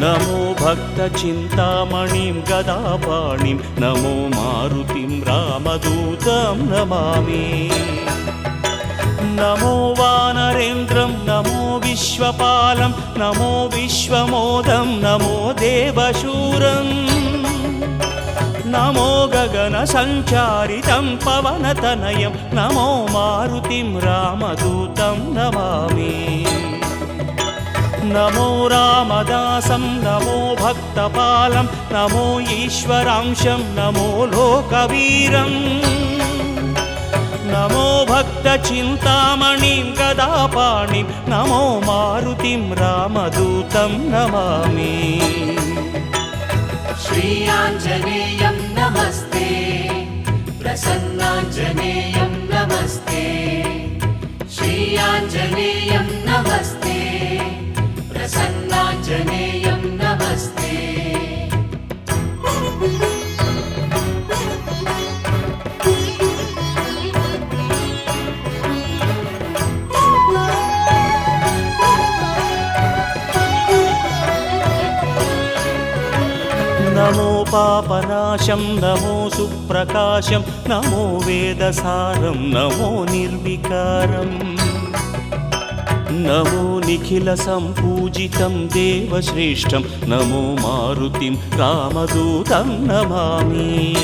లోకవీరం నమో భక్త చింతామణిం గదాపాణిం నమో మారుతిం రామదూతం నమామి. నమో వానరేంద్రం నమో విశ్వపాలం నమో విశ్వమోదం నమో దేవశూరం. నమో గగన సంచారితం పవనతనయం నమో नमो रामदासं नमो भक्तपालं नमो ईश्वरांशं नमो लोकवीरम् नमो भक्तचिन्तामणिं गदापाणिं नमो मारुतिं रामदूतं नमामि श्रीयाञ्जनेयं नमस्ते प्रसन्नाञ्जनेयं नमस्ते श्रीयाञ्जनेयं नमस्ते सन्नाञ्जनेयं नमस्ते नमो पापनाशं नमो सुप्रकाशं नमो वेदसारं नमो निर्विकारम् నమో నిఖిల సంపూజితం దేవశ్రేష్టం నమో మారుతిం రామదూతం నమామి.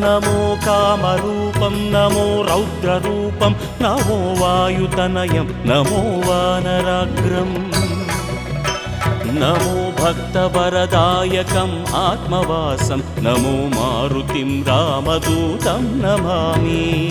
నమో కామరూపం నమో రౌద్రరూపం నమో వాయుతనయం నమో వానరాగ్రం. నమో భక్తవరదాయకం ఆత్మవాసం నమో మారుతిం రామదూతం నమామి.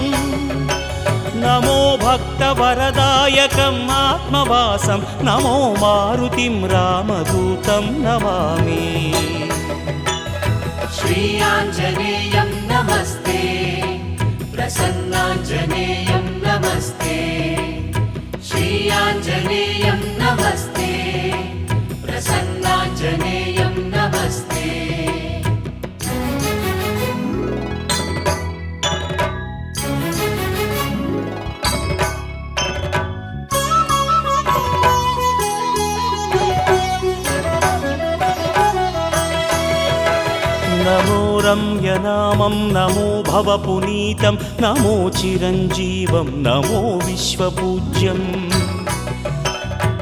नमो भक्तवरदायकम् आत्मवासं नमो मारुतिं रामदूतं नमामि। श्रीयाञ्जनेयं नमस्ते। प्रसन्नाञ्जनेयं नमस्ते। श्रीयाञ्जनेयं नमस्ते। प्रसन्नाञ्जनेयं नमस्ते। నమో రమ్యనామం నమో భవపునీతం నమో చిరంజీవం నమో విశ్వపూజ్యం.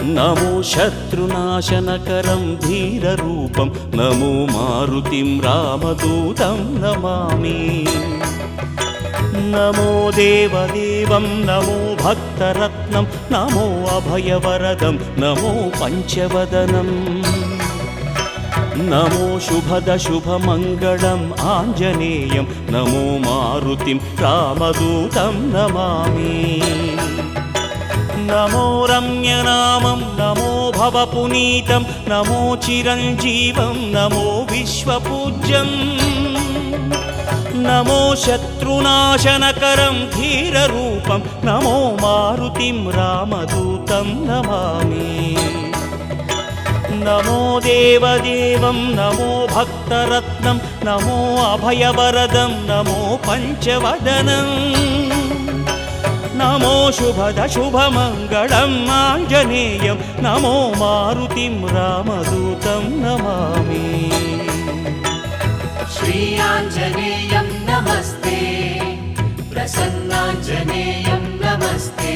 నమో శత్రునాశనకరం ధీరరూపం నమో మారుతిం రామదూతం నమామి. నమో దేవదేవం నమో భక్తరత్నం నమో అభయవరదం నమో పంచవదనం. నమో శుభద శుభమంగళం ఆంజనేయం నమో మారుతిం రామదూతం నమామి. నమో రమ్యనామం నమో భవపునీతం నమో చిరంజీవం నమో విశ్వపూజ్యం. నమో శత్రునాశనకరం ధీరరూపం నమో మారుతిం రామదూతం నమామి. नमो देवदेवं नमो भक्तरत्नं नमो अभयवरदं नमो पञ्चवदनं। नमो शुभदशुभमङ्गलं आञ्जनेयं नमो मारुतिं रामदूतं नमामि। श्रीयाञ्जनेयं नमस्ते प्रसन्नाञ्जनेयं नमस्ते।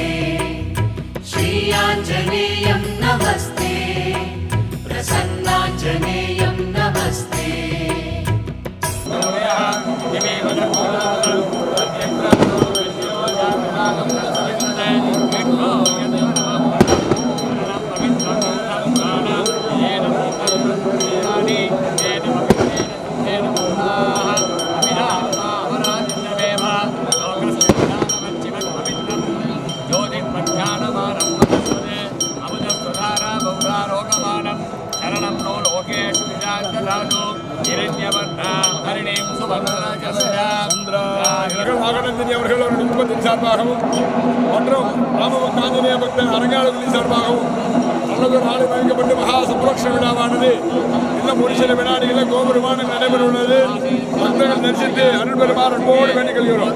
श्रीयाञ्जनेयं नमस्ते। 是你。गजाननो இரண்யவர்ணாம் ஹரிணீம் சுவர்ணராஜஸ்யா சார்பாகவும் மற்றும் ராமபக்த ஆஞ்சநேய பக்தன் சார்பாகவும் நல்லது மகா சுப்ரக்ஷ விழாவானது. இன்னும் ஒரு வினாடிகளில் கோபுரமான நடைபெற உள்ளது தரிசித்து அருள் பெருமாறு போடு வேண்டிக் கொள்கிறோம்.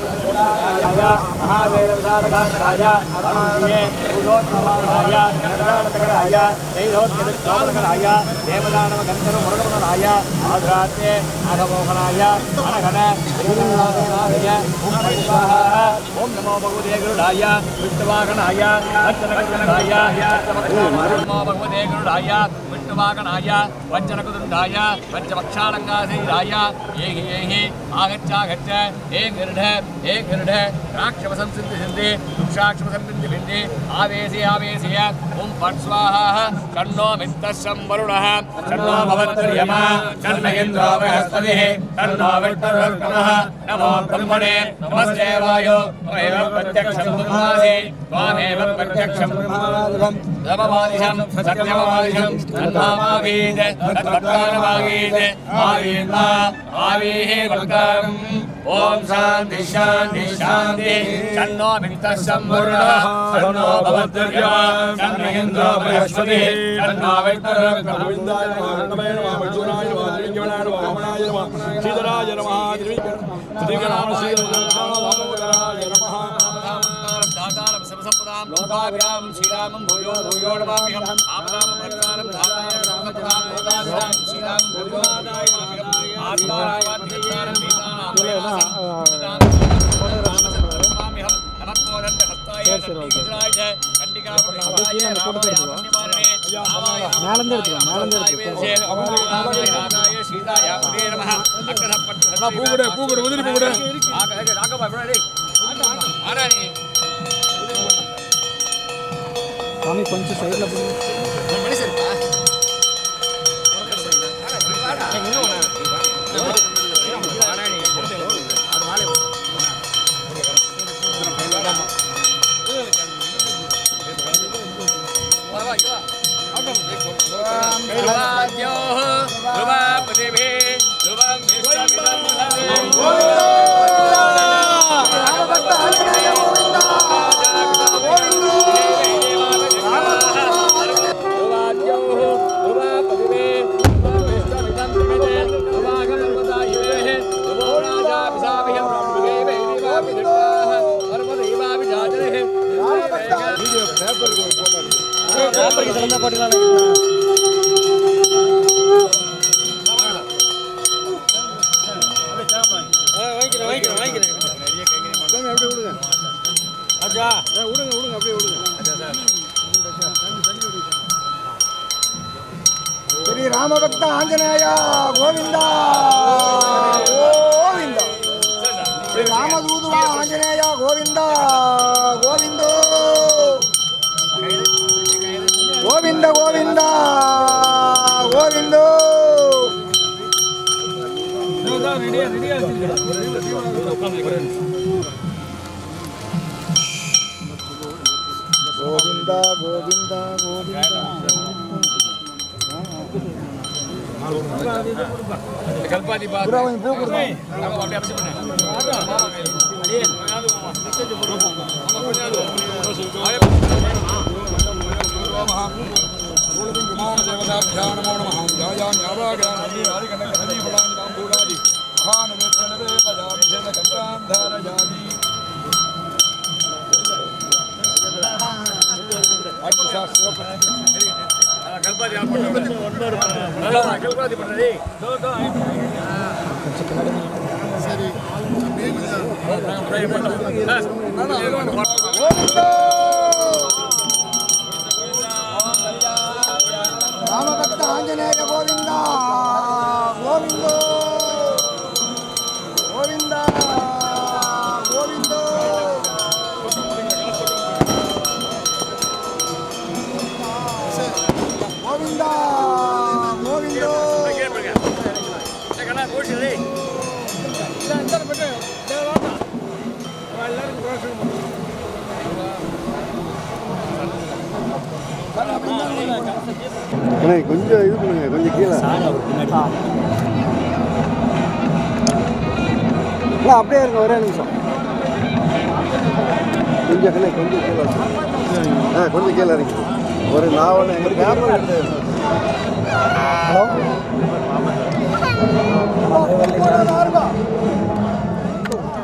महावीरसारकाय आत्मान्ये भूतोत्तमाय कर्णाटकराय दैलोत्तमाय देवदानवगन्धर्वमुरुगमनाय आध्रात्ये अघमोहनाय अनघन गुरुनाथनाय ओम नमो भगवते गरुडाय विष्णुवाहनाय अर्चनकर्षणाय नमो भगवते गरुडाय விஷ்ணுவாகனாய அர்ச்சனகருடாய நமோ பகவதே பஞ்சபக்ஷாலங்காசீராய ஏகி ஏகி ஆகச்சாகச்ச ஏ கிருட ஏ கிருட రాక్షవ సంసిద్ధి సిద్ధి దుఃఖాక్షవ సంసిద్ధి భింది ఆవేశే ఆవేశయ ఓం ఫట్ స్వాహ షణ్ణో మిత్తశంవరుణ షణ్ణో భవత్యమ షణ్మహేంద్రో బృహస్పతి షణ్ణో విత్తరుర్కమ నమో బ్రహ్మణే నమస్తే వాయో త్వమేవ ప్రత్యక్షం ప్రత్యక్షం బ్రహ్మాదిశం సత్యమవాదిశం తన్మామావీత్ తత్వత్కారమావీత్ ఆవీర్మా ఆవీహే వర్గారం ஓம் சாந்தி சாந்தி சாந்தி. சன்னோ மித்த சம்புர்ண சன்னோ பவத்யமா சன்னோ இந்திரோ பிரஹஸ்பதி சன்னோ வைத்தர கோவிந்தாய நமः. நமः மஜுராய நமः வாமனாய நமः. சீதராய நமः. திரிவிக்ரம ஸ்ரீராம ராம் லோகாபிராம் ஸ்ரீராமம் பூயோ பூயோ நமாமிகம் ஆபதாம் பரதாரம் தாதாய சமதாம் லோகாபிராம் ஸ்ரீராம் பூயோ நமாமிகம் ஆத்மாராய பத்தாரம் வீதானாம் வேதாசம் ராமசந்திரம் நமாமிகம் நமத்மோதன் நிவாரணே மேலந்தே இருக்கு மேலந்தே இருக்கு அக்கரப்பட்டு பூ ராகவா ஆராயே சாமி கொஞ்சம் சைடில் போய் யோபா அப்படியே விடுங்க அச்சா விடுங்க விடுங்க அப்படியே விடுங்க ஸ்ரீ ராமபக்த ஆஞ்சநேயா கோவிந்தா गोविंदा गोविंदा गोविंदा पूरा वहीं पूरा पूरा हम अपने आप से बनाए देवताभ्या नमो नमः जाया न्यावाग्रा नदी नारिकण्डक नदी फलानि ताम्बूलादि రామభక్త ఆంజనేయ గోవిందా. அண்ணே கொஞ்சம் இது பண்ணுங்க கொஞ்சம் அப்படியே இருங்க ஒரே நிமிஷம் கொஞ்சம் அண்ணே கொஞ்சம் கீழே ஆ கொஞ்சம் கீழே இறங்கி ஒரு நான் ஒன்று எங்களுக்கு கேமரா எடுத்து ஹலோ